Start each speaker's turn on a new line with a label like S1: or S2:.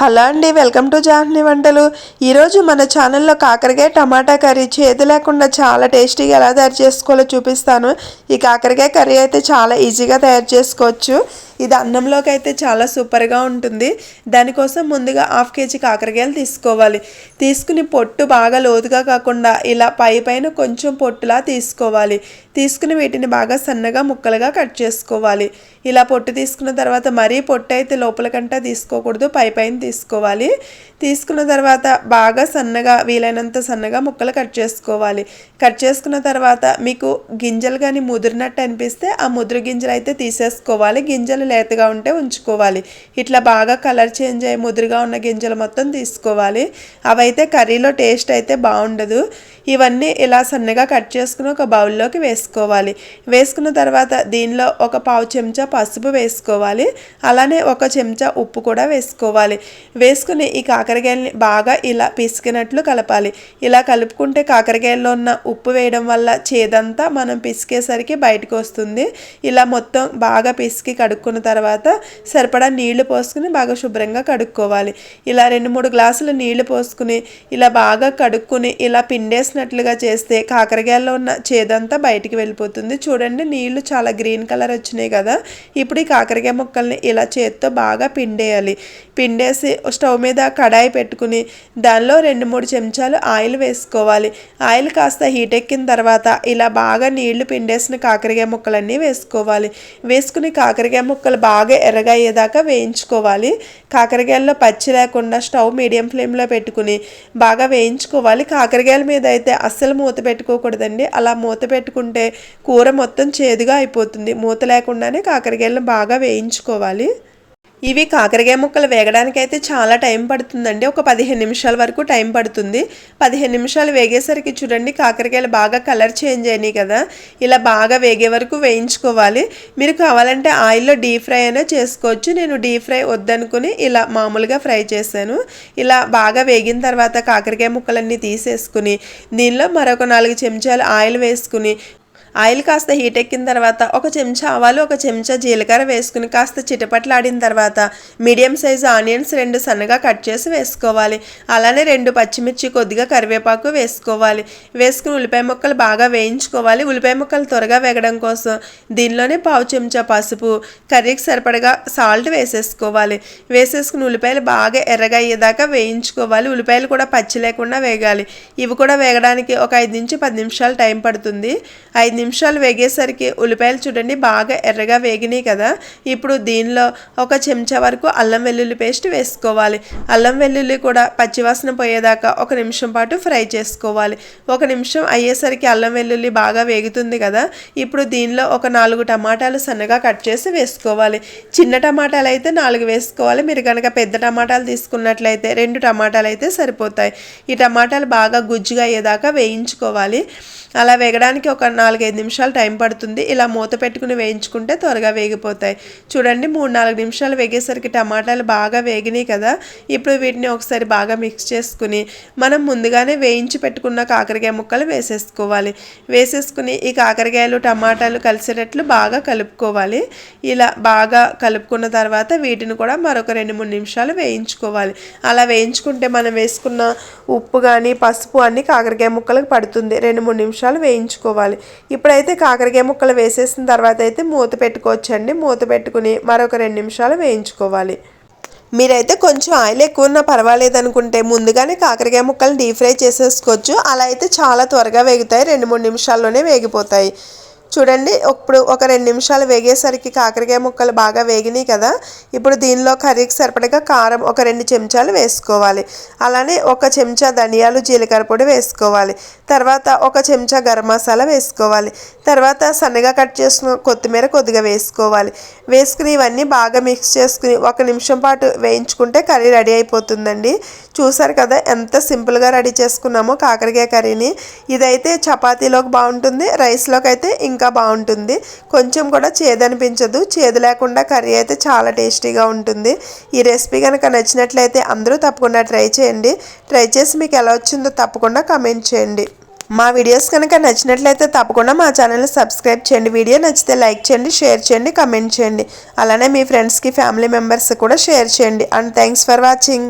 S1: Hello అండి welcome to Jahni వంటలు. ఈరోజు మన ఛానల్లో కాకరకాయ టమాటా కర్రీ చేదు లేకుండా చాలా టేస్టీగా ఎలా తయారు చేసుకోవాలో చూపిస్తాను. ఈ కాకరకాయ కర్రీ అయితే చాలా ఈజీగా తయారు చేసుకోవచ్చు. ఇది అన్నంలోకి అయితే చాలా సూపర్గా ఉంటుంది. దానికోసం ముందుగా హాఫ్ కేజీ కాకరకాయలు తీసుకోవాలి. తీసుకుని పొట్టు బాగా లోతుగా కాకుండా ఇలా పై పైన కొంచెం పొట్టులా తీసుకోవాలి. తీసుకుని వీటిని బాగా సన్నగా ముక్కలుగా కట్ చేసుకోవాలి. ఇలా పొట్టు తీసుకున్న తర్వాత మరీ పొట్టు అయితే లోపలకంటా తీసుకోకూడదు పై పైన తీసుకోవాలి. తీసుకున్న తర్వాత బాగా సన్నగా వీలైనంత సన్నగా ముక్కలు కట్ చేసుకోవాలి. కట్ చేసుకున్న తర్వాత మీకు గింజలు కానీ ముదిరినట్టు అనిపిస్తే ఆ ముదురు గింజలు అయితే తీసేసుకోవాలి. గింజలు లేతగా ఉంటే ఉంచుకోవాలి. ఇట్లా బాగా కలర్ చేంజ్ అయ్యి ముదురుగా ఉన్న గింజలు మొత్తం తీసుకోవాలి. అవైతే కర్రీలో టేస్ట్ అయితే బాగుండదు. ఇవన్నీ ఇలా సన్నగా కట్ చేసుకుని ఒక బౌల్లోకి వేసుకోవాలి. వేసుకున్న తర్వాత దీనిలో ఒక పావు చెంచా పసుపు వేసుకోవాలి. అలానే ఒక చెంచా ఉప్పు కూడా వేసుకోవాలి. వేసుకుని ఈ కాకరకాయలని బాగా ఇలా పిసికినట్లు కలపాలి. ఇలా కలుపుకుంటే కాకరకాయల్లో ఉన్న ఉప్పు వేయడం వల్ల చేదంతా మనం పిసికేసరికి బయటకు వస్తుంది. ఇలా మొత్తం బాగా పిసికి కడుక్కున్న తర్వాత సరిపడా నీళ్ళు పోసుకుని బాగా శుభ్రంగా కడుక్కోవాలి. ఇలా రెండు మూడు గ్లాసులు నీళ్ళు పోసుకుని ఇలా బాగా కడుక్కుని ఇలా చేసినట్లుగా చేస్తే కాకరకాయల్లో ఉన్న చేదంతా బయటికి వెళ్ళిపోతుంది. చూడండి నీళ్ళు చాలా గ్రీన్ కలర్ వచ్చినాయి కదా. ఇప్పుడు ఈ కాకరకాయ ముక్కల్ని ఇలా చేత్తో బాగా పిండేయాలి. పిండేసి స్టవ్ మీద కడాయి పెట్టుకుని దానిలో రెండు మూడు చెంచాలు ఆయిల్ వేసుకోవాలి. ఆయిల్ కాస్త హీట్ ఎక్కిన తర్వాత ఇలా బాగా నీళ్ళు పిండేసిన కాకరకాయ ముక్కలన్నీ వేసుకోవాలి. వేసుకుని కాకరకాయ ముక్కలు బాగా ఎర్రగా వేయించుకోవాలి. కాకరకాయల్లో పచ్చి లేకుండా స్టవ్ మీడియం ఫ్లేమ్లో పెట్టుకుని బాగా వేయించుకోవాలి. కాకరకాయల మీద అయితే అస్సలు మూత పెట్టుకోకూడదండి. అలా మూత పెట్టుకుంటే కూర మొత్తం చేదుగా అయిపోతుంది. మూత లేకుండానే కాకరకాయలను బాగా వేయించుకోవాలి. ఇవి కాకరకాయ ముక్కలు వేగడానికి అయితే చాలా టైం పడుతుందండి. ఒక పదిహేను నిమిషాల వరకు టైం పడుతుంది. పదిహేను నిమిషాలు వేగేసరికి చూడండి కాకరకాయలు బాగా కలర్ చేంజ్ అయినాయి కదా. ఇలా బాగా వేగే వరకు వేయించుకోవాలి. మీరు కావాలంటే ఆయిల్లో డీప్ ఫ్రై అయినా చేసుకోవచ్చు. నేను డీప్ ఫ్రై వద్దనుకుని ఇలా మామూలుగా ఫ్రై చేశాను. ఇలా బాగా వేగిన తర్వాత కాకరకాయ ముక్కలన్నీ తీసేసుకుని దీనిలో మరొక నాలుగు చెంచాలు ఆయిల్ వేసుకుని ఆయిల్ కాస్త హీట్ ఎక్కిన తర్వాత ఒక చెంచా ఆవాలు ఒక చెంచా జీలకర్ర వేసుకుని కాస్త చిటపట్లాడిన తర్వాత మీడియం సైజు ఆనియన్స్ రెండు సన్నగా కట్ చేసి వేసుకోవాలి. అలానే రెండు పచ్చిమిర్చి కొద్దిగా కరివేపాకు వేసుకోవాలి. వేసుకుని ఉల్లిపాయ ముక్కలు బాగా వేయించుకోవాలి. ఉల్లిపాయ ముక్కలు త్వరగా వేగడం కోసం దీనిలోనే పావు చెంచా పసుపు కర్రీకి సరిపడగా సాల్ట్ వేసేసుకోవాలి. వేసేసుకుని ఉల్లిపాయలు బాగా ఎర్రగా అయ్యేదాకా వేయించుకోవాలి. ఉల్లిపాయలు కూడా పచ్చి లేకుండా వేగాలి. ఇవి కూడా వేగడానికి ఒక ఐదు నుంచి పది నిమిషాలు టైం పడుతుంది. ఐదు నిమిషాలు వేగేసరికి ఉల్లిపాయలు చూడండి బాగా ఎర్రగా వేగినాయి కదా. ఇప్పుడు దీనిలో ఒక చెంచా వరకు అల్లం వెల్లుల్లి పేస్ట్ వేసుకోవాలి. అల్లం వెల్లుల్లి కూడా పచ్చివాసన పోయేదాకా ఒక నిమిషం పాటు ఫ్రై చేసుకోవాలి. ఒక నిమిషం అయ్యేసరికి అల్లం వెల్లుల్లి బాగా వేగుతుంది కదా. ఇప్పుడు దీనిలో ఒక నాలుగు టమాటాలు సన్నగా కట్ చేసి వేసుకోవాలి. చిన్న టమాటాలు అయితే నాలుగు వేసుకోవాలి. మీరు కనుక పెద్ద టమాటాలు తీసుకున్నట్లయితే రెండు టమాటాలు అయితే సరిపోతాయి. ఈ టమాటాలు బాగా గుజ్జుగా అయ్యేదాకా వేయించుకోవాలి. అలా వేగడానికి ఒక నాలుగు నాలుగైదు నిమిషాలు టైం పడుతుంది. ఇలా మూత పెట్టుకుని వేయించుకుంటే త్వరగా వేగిపోతాయి. చూడండి మూడు నాలుగు నిమిషాలు వేగేసరికి టమాటాలు బాగా వేగినాయి కదా. ఇప్పుడు వీటిని ఒకసారి బాగా మిక్స్ చేసుకుని మనం ముందుగానే వేయించి పెట్టుకున్న కాకరకాయ ముక్కలు వేసేసుకోవాలి. వేసేసుకుని ఈ కాకరకాయలు టమాటాలు కలిసేటట్లు బాగా కలుపుకోవాలి. ఇలా బాగా కలుపుకున్న తర్వాత వీటిని కూడా మరొక రెండు మూడు నిమిషాలు వేయించుకోవాలి. అలా వేయించుకుంటే మనం వేసుకున్న ఉప్పు కానీ పసుపు అన్నీ కాకరకాయ ముక్కలకు పడుతుంది. రెండు మూడు నిమిషాలు వేయించుకోవాలి. ఇప్పుడైతే కాకరకాయ ముక్కలు వేసేసిన తర్వాత అయితే మూత పెట్టుకోవచ్చండి. మూత పెట్టుకుని మరొక రెండు నిమిషాలు వేయించుకోవాలి. మీరైతే కొంచెం ఆయిల్ ఎక్కువ ఉన్నా పర్వాలేదు అనుకుంటే ముందుగానే కాకరకాయ ముక్కలు డీప్ ఫ్రై చేసేసుకోవచ్చు. అలా అయితే చాలా త్వరగా వేగుతాయి. రెండు మూడు నిమిషాల్లోనే వేగిపోతాయి. చూడండి ఇప్పుడు ఒక రెండు నిమిషాలు వేగేసరికి కాకరకాయ ముక్కలు బాగా వేగినాయి కదా. ఇప్పుడు దీనిలో కర్రీకి సరిపడగా కారం ఒక రెండు చెంచాలు వేసుకోవాలి. అలానే ఒక చెంచా ధనియాలు జీలకర్ర పొడి వేసుకోవాలి. తర్వాత ఒక చెంచా గరం మసాలా వేసుకోవాలి. తర్వాత సన్నగా కట్ చేసిన కొత్తిమీర కొద్దిగా వేసుకోవాలి. వేసుకుని ఇవన్నీ బాగా మిక్స్ చేసుకుని ఒక నిమిషం పాటు వేయించుకుంటే కర్రీ రెడీ అయిపోతుందండి. చూసారు కదా ఎంత సింపుల్గా రెడీ చేసుకున్నామో కాకరకాయ కర్రీని. ఇదైతే చపాతీలోకి బాగుంటుంది రైస్లోకి అయితే ఇంకా బాగుంటుంది. కొంచెం కూడా చేదనిపించదు. చేదు లేకుండా కర్రీ అయితే చాలా టేస్టీగా ఉంటుంది. ఈ రెసిపీ కనుక నచ్చినట్లయితే అందరూ తప్పకుండా ట్రై చేయండి. ట్రై చేసి మీకు ఎలా వచ్చిందో తప్పకుండా కమెంట్ చేయండి. మా వీడియోస్ కనుక నచ్చినట్లయితే తప్పకుండా మా ఛానల్ని సబ్స్క్రైబ్ చేయండి. వీడియో నచ్చితే లైక్ చేయండి షేర్ చేయండి కమెంట్ చేయండి. అలానే మీ ఫ్రెండ్స్కి ఫ్యామిలీ మెంబర్స్ కూడా షేర్ చేయండి. And thanks for watching.